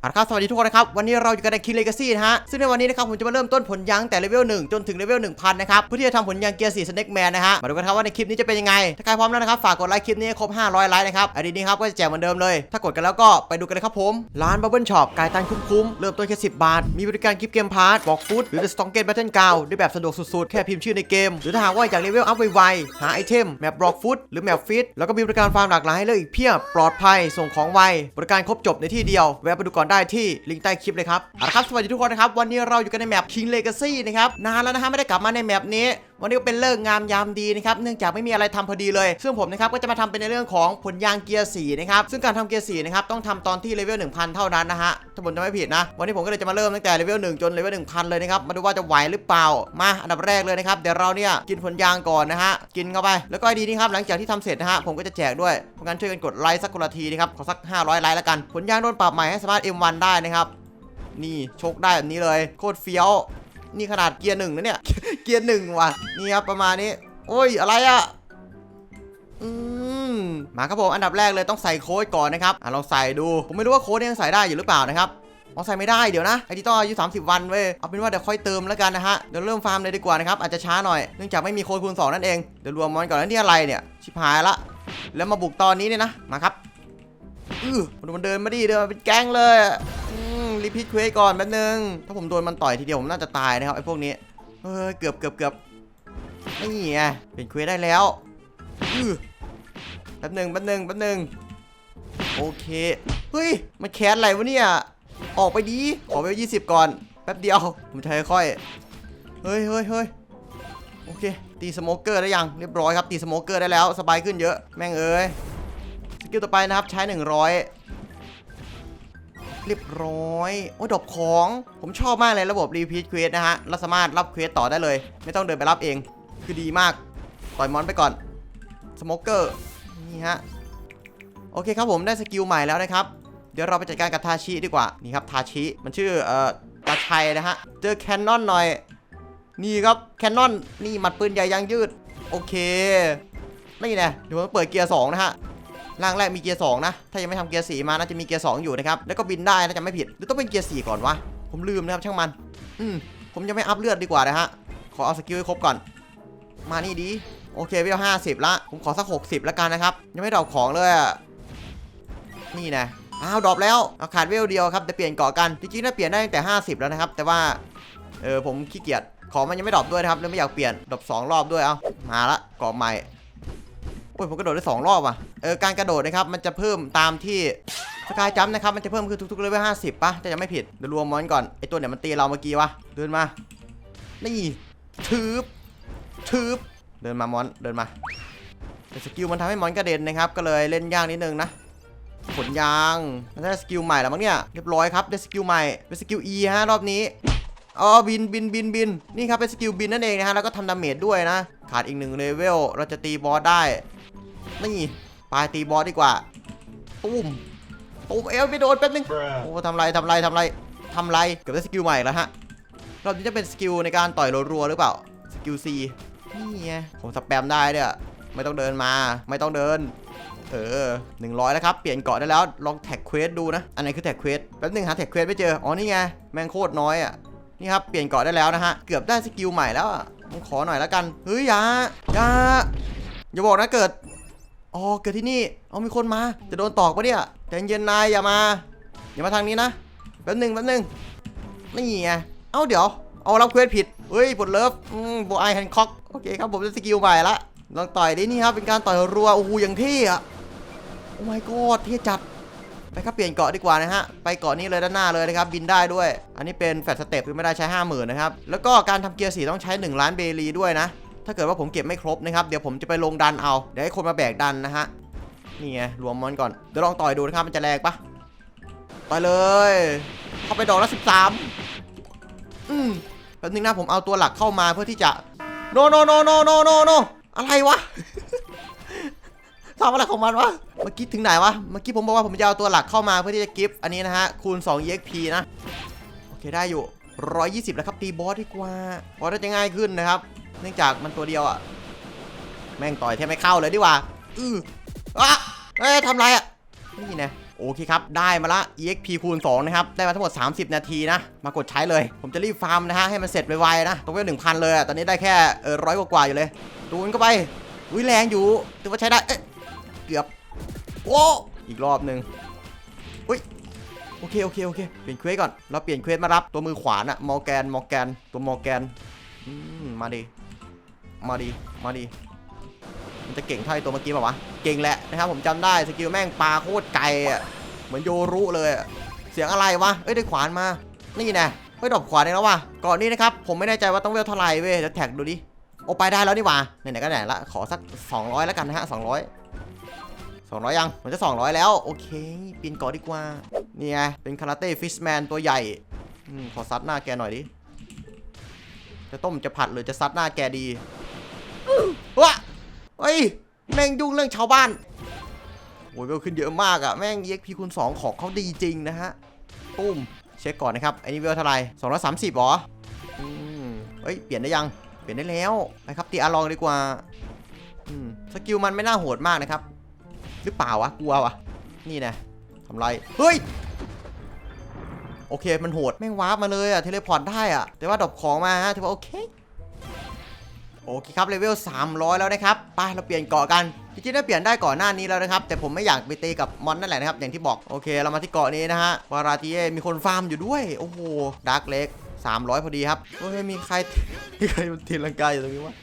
เอาละครับสวัสดีทุกคนนะครับ วันนี้เราอยู่กันในคิงเลกาซี่นะฮะ ซึ่งในวันนี้นะครับ ผมจะมาเริ่มต้นผลยางแต่เลเวล1จนถึงเลเวล1000 นะครับ เพื่อที่จะทำผลยางเกียร์4สเน็กแมนนะฮะ มาดูกันครับว่าในคลิปนี้จะเป็นยังไง ถ้าใครพร้อมแล้วนะครับ ฝากกดไลค์คลิปนี้ครบ 500 ไลค์นะครับอดีนี้ครับ ก็จะแจกเหมือนเดิมเลย ถ้ากดกันแล้วก็ไปดูกันเลยครับผม ร้านบับเบิลช็อปกายตันคุ้มๆ เริ่มต้นแค่ 10 บาท มีบริการกิฟต์เกมพาร์ทบอกฟุตหรือ The Strongest Battle Ground ได้แบบสะดวกสุดๆ แค่พิมพ์ชื่อในเกม หรือถ้าหากว่าอยากเลเวลอัพไวๆ หาไอเทมแมปบล็อกฟุตหรือแมปฟิตแล้วก็มีบริการฟาร์มหลากหลายให้เลือกอีกเพียบปลอดภัยส่งของไวบริการครบจบในที่เดียวแวะไปดูก่อนได้ที่ลิงก์ใต้คลิปเลยครับเอาละครับสวัสดีทุกคนนะครับวันนี้เราอยู่กันในแมป King Legacy นะครับนานแล้วนะฮะไม่ได้กลับมาในแมปนี้ วันนี้ก็เป็นเลิกงามยามดีนะครับเนื่องจากไม่มีอะไรทำพอดีเลย ซึ่งผมนะครับก็จะมาทำเป็นในเรื่องของผลยางเกียร์สีนะครับซึ่งการทำเกียร์สีนะครับต้องทำตอนที่เลเวล1000 เท่านั้นนะฮะถ้าผมจะไม่ผิดนะ วันนี้ผมก็เลยจะมาเริ่มตั้งแต่เลเวล1จนเลเวล1000 เลยนะครับมาดูว่าจะไหวหรือเปล่ามาอันดับแรกเลยนะครับเดี๋ยวเราเนี่ยกินผลยางก่อนนะฮะกินเข้าไปแล้วก็ดีนี้ครับหลังจากที่ทำเสร็จนะฮะผมก็จะแจกด้วยเพราะงั้นช่วยกันกดไลค์สักคนละทีนะครับขอสัก 500ไลค์แล้วกันผลยางโดนปรับใหม่ให้สามารถ M1 ได้นะครับนี่ชกได้แบบนี้เลยโคตรเฟี้ยว นี่ขนาดเกียร์หนึ่งนะเนี่ย เกียร์หนึ่งว่ะ นี่ครับประมาณนี้ โอ้ย อะไรอะอืมมาครับผมอันดับแรกเลยต้องใส่โค้ดก่อนนะครับ อะลองใส่ดู ผมไม่รู้ว่าโค้ดยังใส่ได้อยู่หรือเปล่านะครับอ๋อใส่ไม่ได้เดี๋ยวนะไอที่ต้องอายุ30 วันเว้ยเอาเป็นว่าเดี๋ยวค่อยเติมแล้วกันนะฮะเดี๋ยวเริ่มฟาร์มเลยดีกว่านะครับอาจจะช้าหน่อยเนื่องจากไม่มีโค้ดคูณ2นั่นเองเดี๋ยวรวมมอนก่อนแล้วนี่อะไรเนี่ยชิบหายละ แล้วมาบุกตอนนี้เนี่ยนะมาครับอือมันเดินมาดิเดินมาเป็นแก๊งเลย รีพีทเควสก่อนแป๊บนึง ถ้าผมโดนมันต่อยทีเดียวผมน่าจะตายนะครับไอ้พวกนี้เฮ้ยเกือบเกือบเกือบนี่ไงเป็นเควสได้แล้วแป๊บหนึ่งแป๊บหนึ่งแป๊บหนึ่งโอเคเฮ้ยมันแคสอะไรวะเนี่ยออกไปดีขอไปยี่สิบก่อนแป๊บเดียวผมจะค่อยเฮ้ยเฮ้ยเฮ้ยโอเค ตีสโมเกอร์ได้ยังเรียบร้อยครับตีสโมเกอร์ได้แล้วสบายขึ้นเยอะแม่งเอ้ยสกิลต่อไปนะครับใช้ 100 เรียบร้อย โอ้ยดอกของ ผมชอบมากเลยระบบรีพีทเควสนะฮะ เราสามารถรับเควสต่อได้เลย ไม่ต้องเดินไปรับเอง คือดีมากปล่อยมอนไปก่อน สโมเกอร์ นี่ฮะ โอเคครับผมได้สกิลใหม่แล้วนะครับ เดี๋ยวเราไปจัดการกับทาชิดีกว่า นี่ครับทาชิ มันชื่อเอ่อตาชัยนะฮะ เจอแคนนอนหน่อย นี่ครับแคนนอน นี่มัดปืนใหญ่ยางยืด โอเค นี่แน่เดี๋ยวผมเปิดเกียร์สองนะฮะ ร่างแรกมีเกียร์สองนะ ถ้ายังไม่ทำเกียร์สี่มาน่าจะมีเกียร์สองอยู่นะครับแล้วก็บินได้นะจะไม่ผิดหรือต้องเป็นเกียร์สี่ก่อนวะผมลืมนะครับช่างมันอืมผมจะไม่อัพเลือดดีกว่านะฮะขอเอาสกิลให้ครบก่อน มานี่ดีโอเคเวห้าสิบละผมขอสักหกสิบแล้วกันนะครับยังไม่ดรอปของเลยนี่นะอ้าวดรอปแล้วเอาขาดเวลเดียวครับจะเปลี่ยนเกาะกันจริงๆน่าเปลี่ยนได้ตั้งแต่ 50 แล้วนะครับแต่ว่าเออผมขี้เกียจของมันยังไม่ดรอปด้วยนะครับเลยไม่อยากเปลี่ยนดรอปสองรอบด้วยเอามาละเกาะใหม่ โอ้ยผมกระโดดได้สองรอบอะเออการกระโดดนะครับมันจะเพิ่มตามที่สกายจัมนะครับมันจะเพิ่มคือทุกๆเลเวลห้าสิบป่ะจะยังไม่ผิดเดี๋ยวรวมมอนก่อนไอตัวเนี่ยมันตีเราเมื่อกี้วะเดินมา นี่ทืบทืบเดินมามอนเดินมาแต่สกิลมันทำให้มอนกระเด็นนะครับก็เลยเล่นยากนิดนึงนะขนยางมันได้สกิลใหม่แล้วมั้งเนี่ยเรียบร้อยครับได้สกิลใหม่เป็นสกิล E ฮะรอบนี้อ๋อบินบินบินบินนี่ครับเป็นสกิลบินนั่นเองนะฮะแล้วก็ทำดาเมจด้วยนะ ขาดอีกหนึ่งเลเวลเราจะตีบอสได้ นี่ปลายตีบอสดีกว่าตุ้มตุ้มเอลไปโดนแป๊บนึงโอ้ทำไรทำไรทำไรทำไรเกือบได้สกิลใหม่แล้วฮะรอบนี้จะเป็นสกิลในการต่อยรัวๆหรือเปล่าสกิล C นี่ไงผมสแปมได้เนี่ยไม่ต้องเดินมาไม่ต้องเดินเออ100แล้วครับ เปลี่ยนเกาะได้แล้ว ลองแท็กเควสดูนะ อันไหนคือแท็กเควส แป๊บนึงหาแท็กเควสไม่เจอ อ๋อ นี่ไง แม่งโคตรน้อยอะ นี่ครับ เปลี่ยนเกาะได้แล้วนะฮะ เกือบได้สกิลใหม่แล้วอะผมขอหน่อยแล้วกัน เฮ้ยอย่าอย่าอย่าบอกนะเกิด อ๋อเกิดที่นี่เอามีคนมา จะโดนตอกปะเนี่ยใจเย็นนายอย่ามา อย่ามาทางนี้นะแป๊บหนึ่งแป๊บหนึ่งนี่ไงเอ้าเดี๋ยว เอารับเควสผิดเฮ้ยปวดเลิฟอืมโบไอแฮนค็อกโอเคครับผมจะสกิลใหม่ละลองต่อยดินี่ครับเป็นการต่อยรัวโอ้โหอย่างเท่อะโอ้ my god เท่จัดไปครับเปลี่ยนเกาะดีกว่านะฮะ ไปเกาะนี้เลยด้านหน้าเลยนะครับ บินได้ด้วย อันนี้เป็นแฟลตสเต็ปคือไม่ได้ใช้ 50,000 นะครับ แล้วก็การทำเกียร์สีต้องใช้ 1 ล้านเบรีด้วยนะ ถ้าเกิดว่าผมเก็บไม่ครบนะครับ เดี๋ยวผมจะไปลงดันเอา เดี๋ยวให้คนมาแบกดันนะฮะ นี่ไงรวมมอนก่อน เดี๋ยวลองต่อยดูนะครับ มันจะแรงปะต่อยเลย เข้าไปดอกละ13อืมแป๊บนึงนะผมเอาตัวหลักเข้ามาเพื่อที่จะโนโนโนโนโนโนโนอะไรวะทำอะไรของมันวะ เมื่อกี้ถึงไหนวะ เมื่อกี้ผมบอกว่าผมจะเอาตัวหลักเข้ามาเพื่อที่จะกิฟต์อันนี้นะฮะ คูณ 2 exp นะ โอเคได้อยู่ 120 แล้วครับ ตีบอสดีกว่าบอสจะง่ายขึ้นนะครับ เนื่องจากมันตัวเดียวอะแม่งต่อยแทบไม่เข้าเลยดีกว่า อืออะเอ้ยทำไรอะนี่นะโอเคครับ ได้มาละ exp คูณ 2 นะครับ ได้มาทั้งหมด 30 นาทีนะ มากดใช้เลย ผมจะรีบฟาร์มนะฮะ ให้มันเสร็จไวๆนะตรงเวล1,000เลยอะตอนนี้ได้แค่เออร้อยกว่าๆอยู่เลย ดูมันก็ไปอุ้ยแรงอยู่ถือว่าใช้ได้ เอ๊ะ เกือบ โอ้ อีกรอบหนึ่งอุ้ย โอเค โอเค โอเค เปลี่ยนเควสก่อน เราเปลี่ยนเควสมารับตัวมือขวาน่ะมอร์แกน มอร์แกน ตัวมอร์แกน อืม มาดิ มาดิมาดิมันจะเก่งเท่าไอตัวเมื่อกี้ป่าวะ เก่งแหละนะครับผมจำได้สกิลแม่งปลาโคตรไกลอะ เหมือนโยรุเลยเสียงอะไรวะ เอ้ยได้ขวานมา นี่น่เฮ้ยดอกขวานเองแล้ววะก่อนนี้นะครับผมไม่แน่ใจว่าต้องเวลเท่าไหร่เว้ยเดี๋ยวแท็กดูดิ โอไปได้แล้วนี่หว่า ไหนๆก็ไหนละขอสัก 200 แล้วกันนะฮะ 200 200 ยังมันจะ 200 แล้ว โอเคเปลี่ยนเกาะดีกว่า นี่ไงเป็นคาราเต้ฟิชแมนตัวใหญ่อมขอซัดหน้าแกหน่อยดิ จะต้มจะผัดหรือจะซัดหน้าแกดีวะเฮ้ย แม่งยุ่งเรื่องชาวบ้านโอ้ยเวลขึ้นเยอะมากอะแม่ง EXP คูณ2ของเขาดีจริงนะฮะตุ้มเช็คก่อนนะครับอันนี้เวลเท่าไหร่230หรออืมเฮ้ย เปลี่ยนได้ยัง เปลี่ยนได้แล้วไปครับตีอาลองดีกว่าอืมสกิลมันไม่น่าโหดมากนะครับ หรือเปล่าวะกลัววะนี่นะทำไร เฮ้ย โอเคมันโหดแม่งวาร์ปมาเลยอะเทเลพอร์ตได้อะแต่ว่าดรอปของมาฮะถือว่าโอเคโอเคครับเลเวล300 แล้วนะครับไปเราเปลี่ยนเกาะกันจริงๆได้เปลี่ยนได้ก่อนหน้านี้แล้วนะครับ แต่ผมไม่อยากไปตีกับมอนนั่นแหละนะครับอย่างที่บอกโอเค เรามาที่เกาะนี้นะฮะวาราติเอมีคนฟาร์มอยู่ด้วยโอ้โหดาร์กเล็ก300 พอดีครับเฮ้ยมีใครมีใครมันตีลังกาอยู่ตรงนี้วะ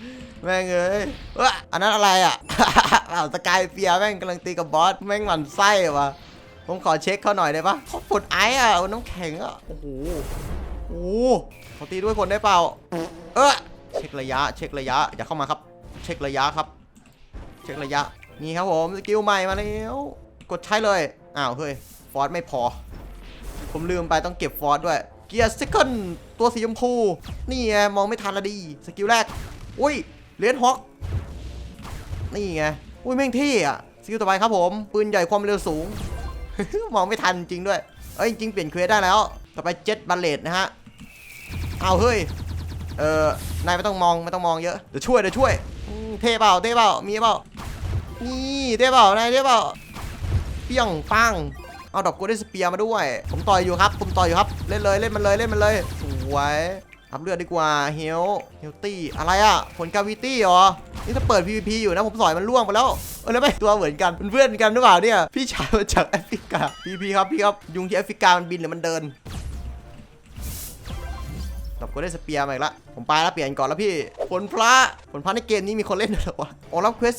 แม่งเอ้ยเอ้ยอันนั้นอะไรอะอ้าวสกายเปียแม่งกำลังตีกับบอสแม่งหมันไส้วะ ผมขอเช็คเขาหน่อยได้ปะเขาปลดไอซ์อะน้ำแข็งอะโอ้โหโอ้โหเขาตีด้วยคนได้เปล่า เออเช็คระยะ เช็คระยะอย่าเข้ามาครับ เช็คระยะครับ เช็คระยะนี่ครับผมสกิลใหม่มาแล้วกดใช้เลยอ้าวเฮ้ยฟอร์สไม่พอ ผมลืมไปต้องเก็บฟอร์สด้วยเกียร์ซิคเกิลตัวสีชมพู นี่ไงมองไม่ทันละดี สกิลแรก อุ้ยเลนฮอกนี่ไง อุ้ยแม่งเท่อะสกิลต่อไปครับผม ปืนใหญ่ความเร็วสูง มองไม่ทันจริงด้วย เอ้ยจริงเปลี่ยนเควสได้แล้ว ต่อไปเจ็ตบัลเลตนะฮะ เอาเฮ้ย เออนายไม่ต้องมองไม่ต้องมองเยอะ เดี๋ยวช่วยเดี๋ยวช่วย เท่เปล่าเท่เปล่ามีเปล่า นี่เท่เปล่านายเท่เปล่า เปี้ยงปังเอาดอกกลเด้สเปียร์มาด้วย ผมต่อยอยู่ครับ ผมต่อยอยู่ครับ เล่นเลยเล่นมันเลยเล่นมันเลยสวย อัพเลือดดีกว่าเฮลเฮลตี้อะไรอะผลกาวิตี้เหรอนี่ถ้าเปิด PVP อยู่นะผมสอยมันล่วงไปแล้วเออแล้วไม่ตัวเหมือนกันเป็นเพื่อนกันหรือเปล่าเนี่ยพี่ชายมาจากแอฟริกา PVP ครับพี่ครับยุงที่แอฟริกามันบินหรือมันเดินดอกโกลเด้สเปียร์มาอีกละผมไปแล้วเปลี่ยนก่อนแล้วพี่ผลพระผลพระในเกมนี้มีคนเล่นด้วยเหรอวะอ๋อรับเควส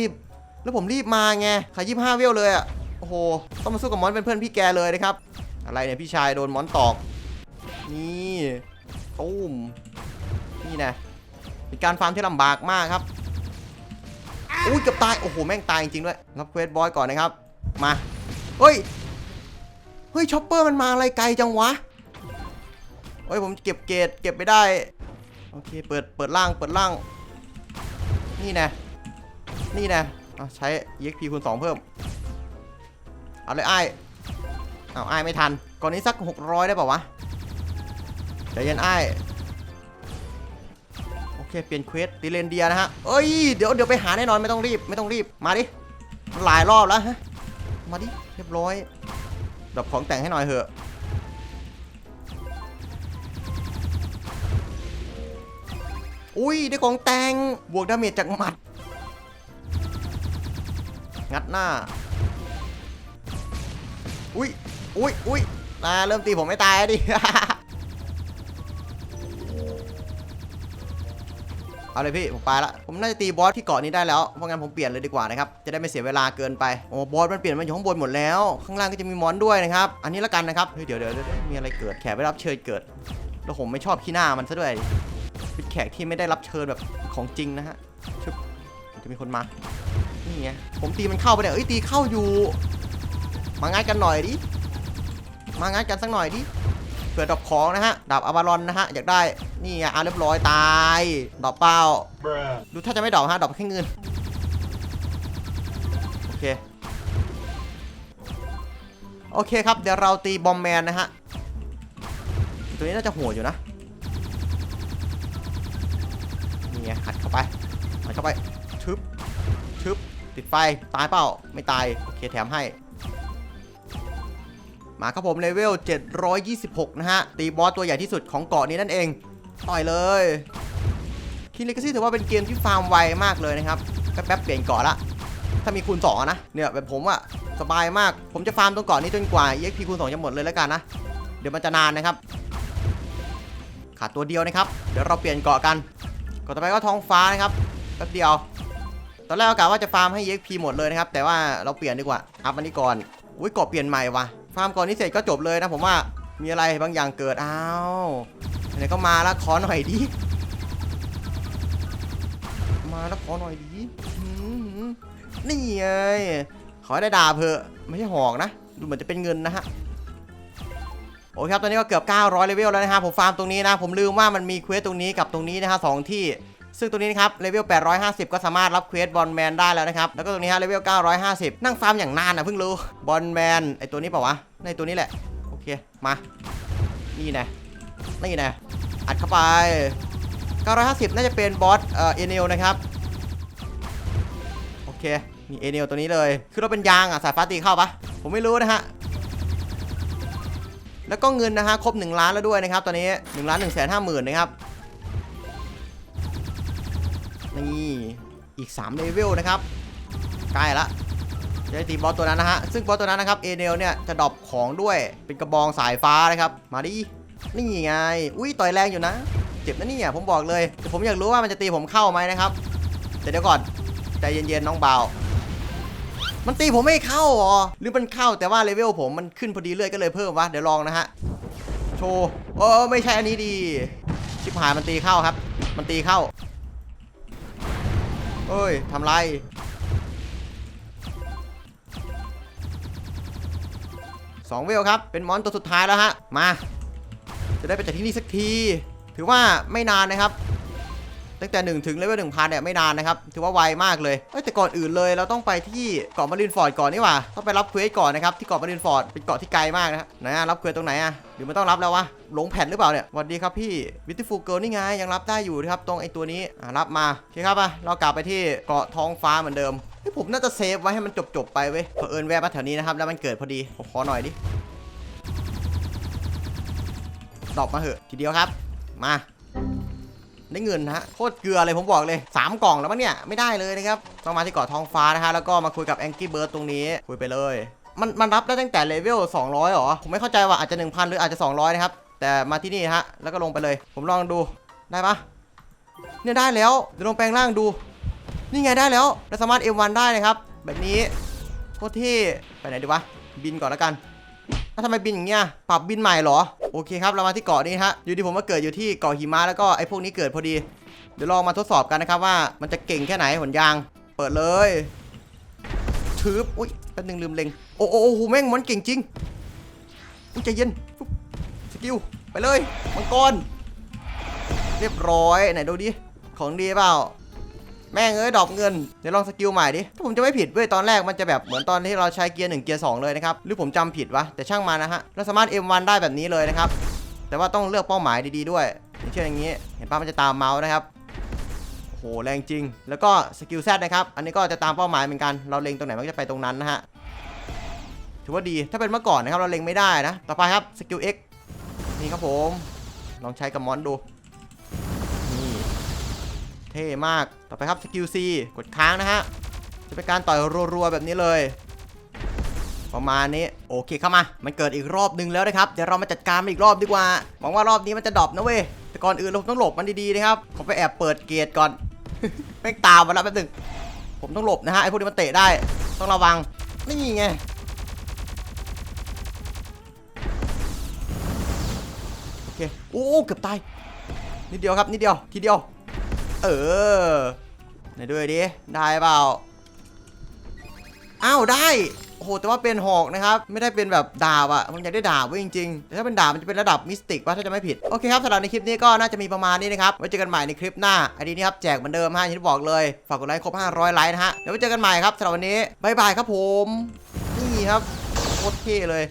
450 แล้วผมรีบมาไงขาย25เวลเลยอะโอ้โหต้องมาสู้กับมอนเป็นเพื่อนพี่แกเลยนะครับอะไรเนี่ยพี่ชายโดนมอนตอกนี่ ตุ้มนี่นะเป็นการฟาร์มที่ลำบากมากครับอุ้ยเกือบตาย โอ้โห แม่งตายจริงๆด้วยรับเควสบอยก่อนนะครับ มา เฮ้ย เฮ้ยช็อปเปอร์มันมาอะไรไกลจังวะ เฮ้ย ผมเก็บเกรดเก็บไม่ได้ โอเค เปิด เปิดล่าง เปิดล่าง นี่นะ นี่นะเอาใช้ EXP คูณ2เพิ่ม เอาเลยไอ้ายเอาไอ้ายไม่ทัน ก่อนนี้สัก 600 ได้ป่าวะ ใจเย็นไอ้ายโอเคเปลี่ยนเควสตีเลนเดียนะฮะเอ้ยเดี๋ยวเดี๋ยวไปหาแน่นอนไม่ต้องรีบไม่ต้องรีบมาดิหลายรอบแล้วฮะมาดิเรียบร้อยดับของแต่งให้หน่อยเถอะอุ้ยได้ของแต่งบวกดาเมจจากหมัด งัดหน้า อุ้ยอุ้ยอุ้ยอ่าเริ่มตีผมไม่ตายดิ เอาเลยพี่ผมไปละผมน่าจะตีบอสที่เกาะนี้ได้แล้วเพราะงั้นผมเปลี่ยนเลยดีกว่านะครับจะได้ไม่เสียเวลาเกินไปโอ้บอสมันเปลี่ยนมาอยู่ข้างบนหมดแล้วข้างล่างก็จะมีมอนด้วยนะครับอันนี้ละกันนะครับเฮ้ยเดี๋ยวเดี๋ยวมีอะไรเกิดแขกไม่รับเชิญเกิด แล้วผมไม่ชอบขี้หน้ามันซะด้วยเป็นแขกที่ไม่ได้รับเชิญแบบของจริงนะฮะชึบจะมีคนมานี่ไงผมตีมันเข้าไปเนี่ยเอ้ยตีเข้าอยู่ มาง่ายกันหน่อยดิมาง่ายกันสักหน่อยดิ ผื่อดอกของนะฮะดาบอวารอนนะฮะอยากได้นี่อะเรียบร้อยตายดอกเปล่าดูถ้าจะไม่ดอกฮะดอกแค่เงินโอเคโอเคครับ เดี๋ยวเราตีบอมแมนนะฮะ ตัวนี้น่าจะโหดอยู่นะ นี่ไงหัดเข้าไปหัดเข้าไป ชึบ ชึบ ติดไฟ ตายเปล่า ไม่ตาย โอเค แถมให้ มาครับผมเลเวล 726 นะฮะ ตีบอสตัวใหญ่ที่สุดของเกาะนี้นั่นเอง ต่อยเลยคินเลกซี่ถือว่าเป็นเกมที่ฟาร์มไวมากเลยนะครับแป๊บๆเปลี่ยนเกาะละ ถ้ามีคูณ2อะนะ เนี่ยแบบผมอะสบายมาก ผมจะฟาร์มตรงเกาะนี้จนกว่า EXP คูณ2จะหมดเลยแล้วกันนะ เดี๋ยวมันจะนานนะครับ ขาดตัวเดียวนะครับ เดี๋ยวเราเปลี่ยนเกาะกันเกาะต่อไปก็ท้องฟ้านะครับ แป๊บเดียว ตอนแรกก็กะว่าจะฟาร์มให้ EXP หมดเลยนะครับ แต่ว่าเราเปลี่ยนดีกว่า อัพอันนี้ก่อน อุ้ยเกาะเปลี่ยนใหม่ว่ะ ฟาร์มก่อนนี้เสร็จก็จบเลยนะผมว่ามีอะไรบางอย่างเกิดอ้าวไหนก็มาล้วขอหน่อยดิมาล้วขอหน่อยดิหืมนี่ไงขอได้ดาบเพอะไม่ใช่หอกนะดูเหมือนจะเป็นเงินนะฮะโอเคครับตอนนี้ก็เกือบ 900เลเวลแล้วนะครับผมฟาร์มตรงนี้นะ ผมลืมว่ามันมีเควสตรงนี้กับตรงนี้นะฮะสองที่ ซึ่งตรงนี้นะครับเลเวล850 ก็สามารถรับเควสบอลแมนได้แล้วนะครับ แล้วก็ตรงนี้ฮะเลเวล950 นั่งฟาร์มอย่างนานนะเพิ่งรู้บอลแมนไอตัวนี้เปล่าวะในตัวนี้แหละ โอเค มา นี่นะนี่นะอัดเข้าไป 950 น่าจะเป็นบอสเอ่อเอเนลนะครับ โอเคนี่เอเนลตัวนี้เลย คือเราเป็นยางอะสายฟ้าตีเข้าปะผมไม่รู้นะฮะแล้วก็เงินนะฮะครบ 1 ล้านแล้วด้วยนะครับ ตอนนี้1ล้าน1แสนห้าหมื่นนะครับ นี่อีก3เลเวลนะครับใกล้ละจะได้ตีบอสตัวนั้นนะฮะ ซึ่งบอสตัวนั้นนะครับเอเนลเนี่ยจะดรอปของด้วยเป็นกระบองสายฟ้านะครับ มาดิ นี่ไง อุ้ยต่อยแรงอยู่นะ เจ็บนะเนี่ยผมบอกเลยแต่ผมอยากรู้ว่ามันจะตีผมเข้าไหมนะครับ แต่เดี๋ยวก่อนใจเย็นๆน้องเบามันตีผมไม่เข้าหรอหรือมันเข้าแต่ว่าเลเวลผมมันขึ้นพอดีเรื่อยก็เลยเพิ่มวะเดี๋ยวลองนะฮะ โชว์เออไม่ใช่อันนี้ดี ชิบหายมันตีเข้าครับ มันตีเข้า เอ้ยทำไร สองเวลครับ เป็นมอนตัวสุดท้ายแล้วฮะ มา จะได้ไปจากที่นี่สักที ถือว่าไม่นานนะครับ ตั้งแต่ 1 ถึงเลเวล1,000เนี่ยไม่นานนะครับถือว่าไวมากเลยเอ้แต่ก่อนอื่นเลยเราต้องไปที่เกาะมารินฟอร์ดก่อนนี่หว่าต้องไปรับเควสก่อนนะครับที่เกาะมารินฟอร์ดเป็นเกาะที่ไกลมากนะฮะไหนะรับเควสตรงไหนอะหรือมันต้องรับแล้ววะหลงแผ่นหรือเปล่าเนี่ยสวัสดีครับพี่ Beautiful Girl นี่ไงยังรับได้อยู่นะครับตรงไอ้ตัวนี้รับมาโอเคครับอะเรากลับไปที่เกาะท้องฟ้าเหมือนเดิมเฮ้ยผมน่าจะเซฟไว้ให้มันจบๆไปเว้ยเผอิญแวะมาแถวนี้นะครับแล้วมันเกิดพอดีผมขอหน่อยดิดอปมาเหอะทีเดียวครับ มา ได้เงินฮะโคตรเกลือเลยผมบอกเลย 3 กล่องแล้วมั้งเนี่ยไม่ได้เลยนะครับต้องมาที่เกาะทองฟ้านะฮะแล้วก็มาคุยกับแองกี้เบิร์ดตรงนี้คุยไปเลย มันมันรับได้ตั้งแต่เลเวล200หรอผมไม่เข้าใจว่าอาจจะ 1,000 หรืออาจจะ 200 นะครับ แต่มาที่นี่ฮะแล้วก็ลงไปเลย ผมลองดูได้ปะเนี่ยได้แล้วเดี๋ยวลงแปลงร่างดู นี่ไงได้แล้วเราสามารถ M1 ได้นะครับแบบนี้โคตรเท่ไปไหนดีวะบินก่อนแล้วกัน ถ้วทำไมบินอย่างเงี้ย ปรับบินใหม่เหรอ โอเคครับ เรามาที่เกาะนี้ฮะ อยู่ดีผมมาเกิดอยู่ที่เกาะหิมะแล้วก็ไอ้พวกนี้เกิดพอดี เดี๋ยวลองมาทดสอบกันนะครับว่ามันจะเก่งแค่ไหนหนยาง เปิดเลยชืบอุ้ยแป๊บนึงลืมเล็ง โอ้โอ้โอ้โหแม่งมันเก่งจริงอุ้ยใจเย็น สกิลไปเลย มังกร เรียบร้อยไหนดูดิ ของดีเปล่า แม่งเอ้ยดอกเงิน เดี๋ยวลองสกิลใหม่ดิ ถ้าผมจะไม่ผิดเว้ยตอนแรกมันจะแบบเหมือนตอนที่เราใช้เกียร์1เกียร์2เลยนะครับ หรือผมจำผิดวะ แต่ช่างมานะฮะ เราสามารถ M1 ได้แบบนี้เลยนะครับ แต่ว่าต้องเลือกเป้าหมายดีๆด้วยอย่างเช่นอย่างนี้ เห็นป่ะมันจะตามเมาส์นะครับโหแรงจริง แล้วก็สกิลแซดนะครับ อันนี้ก็จะตามเป้าหมายเหมือนกัน เราเล็งตรงไหนมันก็จะไปตรงนั้นนะฮะ ถือว่าดี ถ้าเป็นเมื่อก่อนนะครับเราเล็งไม่ได้นะ ต่อไปครับสกิล X นี่ครับผม ลองใช้กับมอนดู เท่มาก ต่อไปครับสกิล C กดค้างนะฮะ จะเป็นการต่อยรัวๆแบบนี้เลย ประมาณนี้ โอเคเข้ามา มันเกิดอีกรอบนึงแล้วนะครับ เดี๋ยวเรามาจัดการมันอีกรอบดีกว่า หวังว่ารอบนี้มันจะดรอปนะเว้ย แต่ก่อนอื่นเราต้องหลบมันดีๆนะครับ ผมไปแอบเปิดเกตก่อนแม่งตามมาแล้วแป๊บนึง ผมต้องหลบนะฮะไอ้พวกนี้มันเตะได้ ต้องระวัง นี่ไงโอเค โอ้เกือบตายนิดเดียวครับนิดเดียวทีเดียว เออไหนด้วยดิ ได้เปล่า อ้าวได้ โอ้โห แต่ว่าเป็นหอกนะครับ ไม่ได้เป็นแบบดาบอะผมอยากได้ดาบไว้จริงๆ แต่ถ้าเป็นดาบมันจะเป็นระดับมิสติกว่าถ้าจะไม่ผิด โอเคครับสำหรับในคลิปนี้ก็น่าจะมีประมาณนี้นะครับ ไว้เจอกันใหม่ในคลิปหน้า อันนี้นี่ครับแจกเหมือนเดิมฮะอย่างที่บอกเลย ฝากกดไลค์ครบ 500 ไลค์นะฮะ เดี๋ยวไว้เจอกันใหม่ครับสำหรับวันนี้บายบายครับผม นี่ครับโคตรเท่เลย